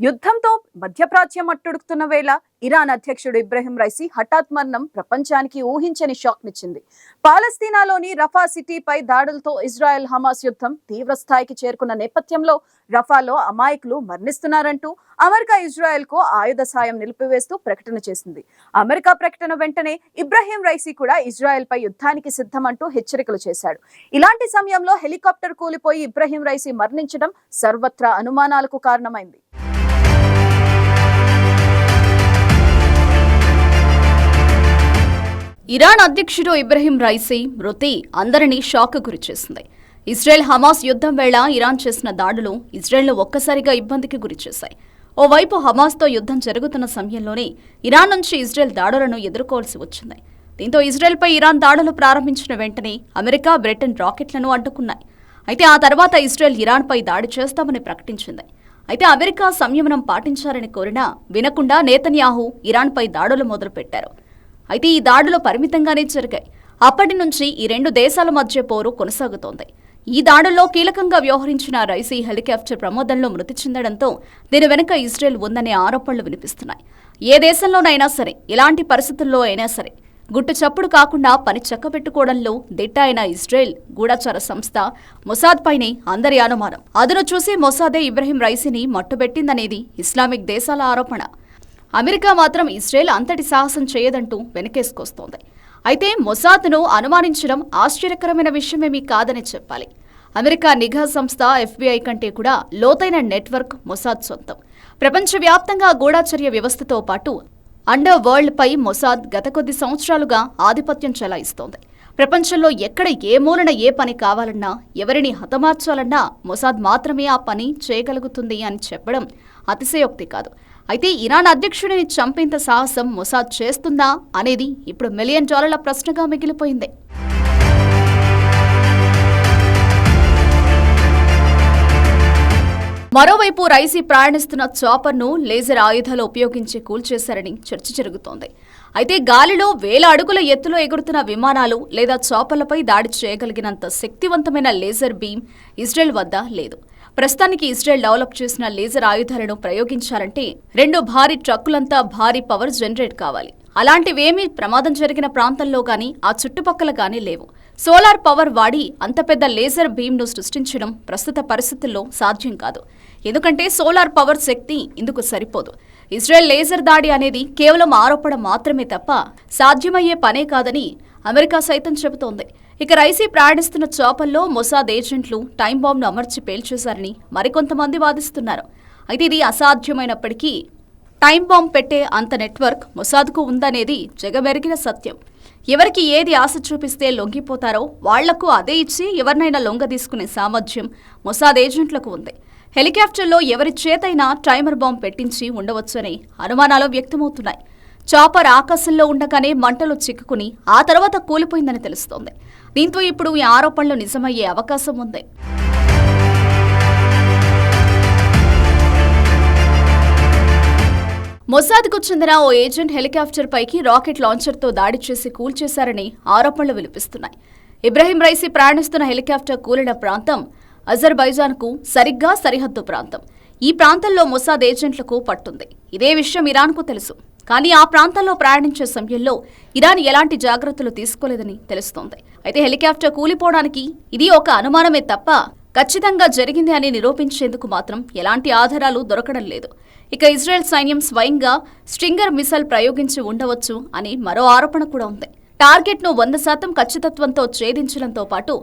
యుద్ధంతో మధ్యప్రాచ్యం అట్టుడుకుతున్న వేళ ఇరాన్ అధ్యక్షుడు Ebrahim Raisi హఠాత్ మరణం ప్రపంచానికి ఊహించని షాక్ నిచ్చింది. పాలస్తీనాలోని రఫా సిటీపై దాడులతో ఇజ్రాయెల్ హమాస్ యుద్ధం తీవ్ర స్థాయికి చేరుకున్న నేపథ్యంలో రఫాలో అమాయకులు మరణిస్తున్నారంటూ అమెరికా ఇజ్రాయెల్కు ఆయుధ సాయం నిలిపివేస్తూ ప్రకటన చేసింది. అమెరికా ప్రకటన వెంటనే ఇబ్రహీం రైసీ కూడా ఇజ్రాయెల్ పై యుద్ధానికి సిద్ధమంటూ హెచ్చరికలు చేశాడు. ఇలాంటి సమయంలో హెలికాప్టర్ కూలిపోయి ఇబ్రహీం రైసీ మరణించడం సర్వత్రా అనుమానాలకు కారణమైంది. ఇరాన్ అధ్యక్షుడు ఇబ్రహీం రైసీ మృతి అందరినీ షాక్ గురిచేసింది. ఇజ్రాయెల్ హమాస్ యుద్ధం వేళ ఇరాన్ చేసిన దాడులు ఇజ్రాయెల్ను ఒక్కసారిగా ఇబ్బందికి గురిచేశాయి. ఓవైపు హమాస్తో యుద్ధం జరుగుతున్న సమయంలోనే ఇరాన్ నుంచి ఇజ్రాయెల్ దాడులను ఎదుర్కోవాల్సి వచ్చింది. దీంతో ఇజ్రాయెల్పై ఇరాన్ దాడులు ప్రారంభించిన వెంటనే అమెరికా బ్రిటన్ రాకెట్లను అడ్డుకున్నాయి. అయితే ఆ తర్వాత ఇజ్రాయెల్ ఇరాన్పై దాడి చేస్తామని ప్రకటించింది. అయితే అమెరికా సంయమనం పాటించాలని కోరినా వినకుండా నేతన్యాహు ఇరాన్పై దాడులు మొదలుపెట్టారు. అయితే ఈ దాడులు పరిమితంగానే జరిగాయి. అప్పటి నుంచి ఈ రెండు దేశాల మధ్య పోరు కొనసాగుతోంది. ఈ దాడుల్లో కీలకంగా వ్యవహరించిన రైసీ హెలికాప్టర్ ప్రమాదంలో మృతి చెందడంతో దీని వెనుక ఇజ్రాయెల్ ఉందనే ఆరోపణలు వినిపిస్తున్నాయి. ఏ దేశంలోనైనా సరే ఎలాంటి పరిస్థితుల్లో అయినా సరే గుట్టు చప్పుడు కాకుండా పని చక్కబెట్టుకోవడంలో దిట్ట అయిన ఇజ్రాయెల్ గూఢచార సంస్థ మొసాద్ పైనే అందరి అనుమానం. అదును చూసి మొసాదే ఇబ్రహీం రైసీని మట్టుబెట్టిందనేది ఇస్లామిక్ దేశాల ఆరోపణ. అమెరికా మాత్రం ఇజ్రాయెల్ అంతటి సాహసం చేయదంటూ వెనకేసుకొస్తోంది. అయితే మొసాద్ను అనుమానించడం ఆశ్చర్యకరమైన విషయమేమీ కాదని చెప్పాలి. అమెరికా నిఘా సంస్థ ఎఫ్బీఐ కంటే కూడా లోతైన నెట్వర్క్ మొసాద్ సొంతం. ప్రపంచవ్యాప్తంగా గూఢాచర్య వ్యవస్థతో పాటు అండర్ వరల్డ్పై మొసాద్ గత కొద్ది సంవత్సరాలుగా ఆధిపత్యం చెలాయిస్తోంది. ప్రపంచంలో ఎక్కడ ఏ మూలన ఏ పని కావాలన్నా ఎవరిని హతమార్చాలన్నా మొసాద్ మాత్రమే ఆ పని చేయగలుగుతుంది అని చెప్పడం అతిశయోక్తి కాదు. అయితే ఇరాన్ అధ్యక్షుడిని చంపేంత సాహసం మొసాద్ చేస్తుందా అనేది ఇప్పుడు మిలియన్ డాలర్ల ప్రశ్నగా మిగిలిపోయింది. మరోవైపు రైసీ ప్రయాణిస్తున్న చాపర్ను లేజర్ ఆయుధాలు ఉపయోగించి కూల్చేశారని చర్చ జరుగుతోంది. అయితే గాలిలో వేల అడుగుల ఎత్తులో ఎగురుతున్న విమానాలు లేదా చాపలపై దాడి చేయగలిగినంత శక్తివంతమైన లేజర్ బీమ్ ఇజ్రాయెల్ వద్ద లేదు. ప్రస్తుతానికి ఇజ్రాయెల్ డెవలప్ చేసిన లేజర్ ఆయుధాలను ప్రయోగించాలంటే రెండు భారీ ట్రక్కులంతా భారీ పవర్ జనరేట్ కావాలి. అలాంటివేమీ ప్రమాదం జరిగిన ప్రాంతంలో గాని ఆ చుట్టుపక్కల కానీ లేవు. సోలార్ పవర్ వాడి అంత పెద్ద లేజర్ బీమ్ను సృష్టించడం ప్రస్తుత పరిస్థితుల్లో సాధ్యం కాదు. ఎందుకంటే సోలార్ పవర్ శక్తి ఇందుకు సరిపోదు. ఇజ్రాయెల్ లేజర్ దాడి అనేది కేవలం ఆరోపణ మాత్రమే తప్ప సాధ్యమయ్యే పనే కాదని అమెరికా సైతం చెబుతోంది. ఇక రైసీ ప్రయాణిస్తున్న చోపల్లో మొసాద్ ఏజెంట్లు టైం బాంబ్ను అమర్చి పేల్చేశారని మరికొంతమంది వాదిస్తున్నారు. అయితే ఇది అసాధ్యమైనప్పటికీ టైం బాంబ్ పెట్టే అంత నెట్వర్క్ మొసాద్కు ఉందనేది జగమెరిగిన సత్యం. ఎవరికి ఏది ఆశ చూపిస్తే లొంగిపోతారో వాళ్ళకు అదే ఇచ్చి ఎవరినైనా లొంగ తీసుకునే సామర్థ్యం మొసాద్ ఏజెంట్లకు ఉంది. హెలికాప్టర్లో ఎవరి చేతైనా టైమర్ బాంబ్ పెట్టించి ఉండవచ్చనే అనుమానాలు వ్యక్తమవుతున్నాయి. చాపర్ ఆకాశంలో ఉండగానే మంటలు చిక్కుకుని ఆ తర్వాత కూలిపోయిందని తెలుస్తోంది. దీంతో ఇప్పుడు ఈ ఆరోపణలు నిజమయ్యే అవకాశం ఉంది. మొసాద్కు చెందిన ఓ ఏజెంట్ హెలికాప్టర్ పైకి రాకెట్ లాంచర్తో దాడి చేసి కూల్చేశారని ఆరోపణలు వినిపిస్తున్నాయి. ఇబ్రహీం రైసీ ప్రయాణిస్తున్న హెలికాప్టర్ కూలిన ప్రాంతం అజర్బైజాన్కు సరిగ్గా సరిహద్దు ప్రాంతం. ఈ ప్రాంతంలో మొసాద్ ఏజెంట్లకు పట్టుంది. ఇదే విషయం ఇరాన్కు తెలుసు. కానీ ఆ ప్రాంతంలో ప్రయాణించే సమయంలో ఇరాన్ ఎలాంటి జాగ్రత్తలు తీసుకోలేదని తెలుస్తోంది. అయితే హెలికాప్టర్ కూలిపోవడానికి ఇది ఒక అనుమానమే తప్ప ఖచ్చితంగా జరిగింది అని నిరూపించేందుకు మాత్రం ఎలాంటి ఆధారాలు దొరకడం లేదు. ఇక ఇజ్రాయెల్ సైన్యం స్వయంగా స్ట్రింగర్ మిసైల్ ప్రయోగించి ఉండవచ్చు అని మరో ఆరోపణ కూడా ఉంది. టార్గెట్ను వంద శాతం ఖచ్చితత్వంతో ఛేదించడంతో పాటు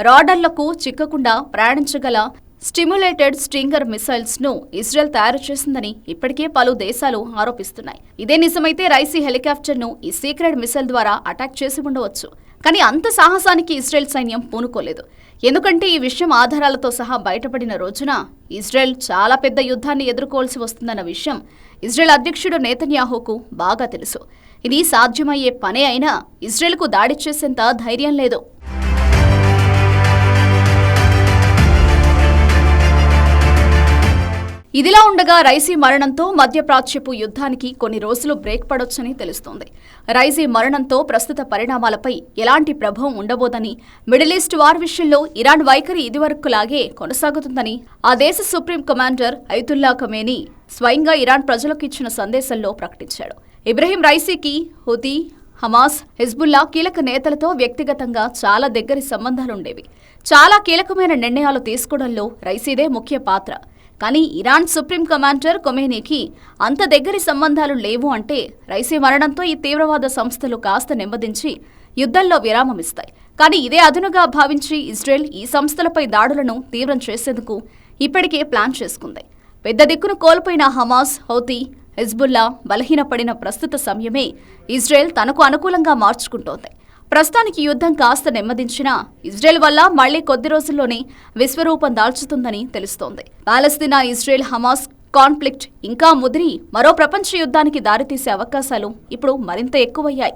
రాడర్లకు చిక్కకుండా ప్రయాణించగల స్టిమ్యులేటెడ్ స్ట్రింగర్ మిసైల్స్ను ఇజ్రాయెల్ తయారు చేసిందని ఇప్పటికే పలు దేశాలు ఆరోపిస్తున్నాయి. ఇదే నిజమైతే రైసీ హెలికాప్టర్ను ఈ సీక్రెట్ మిసైల్ ద్వారా అటాక్ చేసి ఉండవచ్చు. కానీ అంత సాహసానికి ఇజ్రాయెల్ సైన్యం పూనుకోలేదు. ఎందుకంటే ఈ విషయం ఆధారాలతో సహా బయటపడిన రోజున ఇజ్రాయెల్ చాలా పెద్ద యుద్ధాన్ని ఎదుర్కోవాల్సి వస్తుందన్న విషయం ఇజ్రాయెల్ అధ్యక్షుడు నేతన్యాహుకు బాగా తెలుసు. ఇది సాధ్యమయ్యే పనే అయినా ఇజ్రాయెల్కు దాడి చేసేంత ధైర్యం లేదు. ఇదిలా ఉండగా రైసీ మరణంతో మధ్యప్రాచ్యపు యుద్ధానికి కొన్ని రోజులు బ్రేక్ పడొచ్చని తెలుస్తోంది. రైసీ మరణంతో ప్రస్తుత పరిణామాలపై ఎలాంటి ప్రభావం ఉండబోదని మిడిల్ ఈస్ట్ వార్ విషయంలో ఇరాన్ వైఖరి ఇదివరకులాగే కొనసాగుతుందని ఆ దేశ సుప్రీం కమాండర్ ఐతుల్లా ఖమేని స్వయంగా ఇరాన్ ప్రజలకు ఇచ్చిన సందేశంలో ప్రకటించాడు. ఇబ్రహీం రైసీకి హుతీ హమాస్ హిజ్బుల్లా కీలక నేతలతో వ్యక్తిగతంగా చాలా దగ్గరి సంబంధాలుండేవి. చాలా కీలకమైన నిర్ణయాలు తీసుకోవడంలో రైసీదే ముఖ్య పాత్ర. కానీ ఇరాన్ సుప్రీం కమాండర్ కొమేనీకి అంత దగ్గరి సంబంధాలు లేవు అంటే రైసీ మరణంతో ఈ తీవ్రవాద సంస్థలు కాస్త నెమ్మదించి యుద్ధంలో విరామమిస్తాయి. కానీ ఇదే అదునుగా భావించి ఇజ్రాయెల్ ఈ సంస్థలపై దాడులను తీవ్రం చేసేందుకు ఇప్పటికే ప్లాన్ చేసుకుంది. పెద్ద దిక్కును కోల్పోయిన హమాస్ హౌతీ హెజ్బుల్లా బలహీనపడిన ప్రస్తుత సమయమే ఇజ్రాయెల్ తనకు అనుకూలంగా మార్చుకుంటోంది. ప్రస్తుతానికి యుద్ధం కాస్త నెమ్మదించినా ఇజ్రాయెల్ వల్ల మళ్ళీ కొద్ది రోజుల్లోనే విశ్వరూపం దాల్చుతుందని తెలుస్తోంది. పాలస్తీనా ఇజ్రాయెల్ హమాస్ కాన్ఫ్లిక్ట్ ఇంకా ముదిరి మరో ప్రపంచ యుద్ధానికి దారితీసే అవకాశాలు ఇప్పుడు మరింత ఎక్కువయ్యాయి.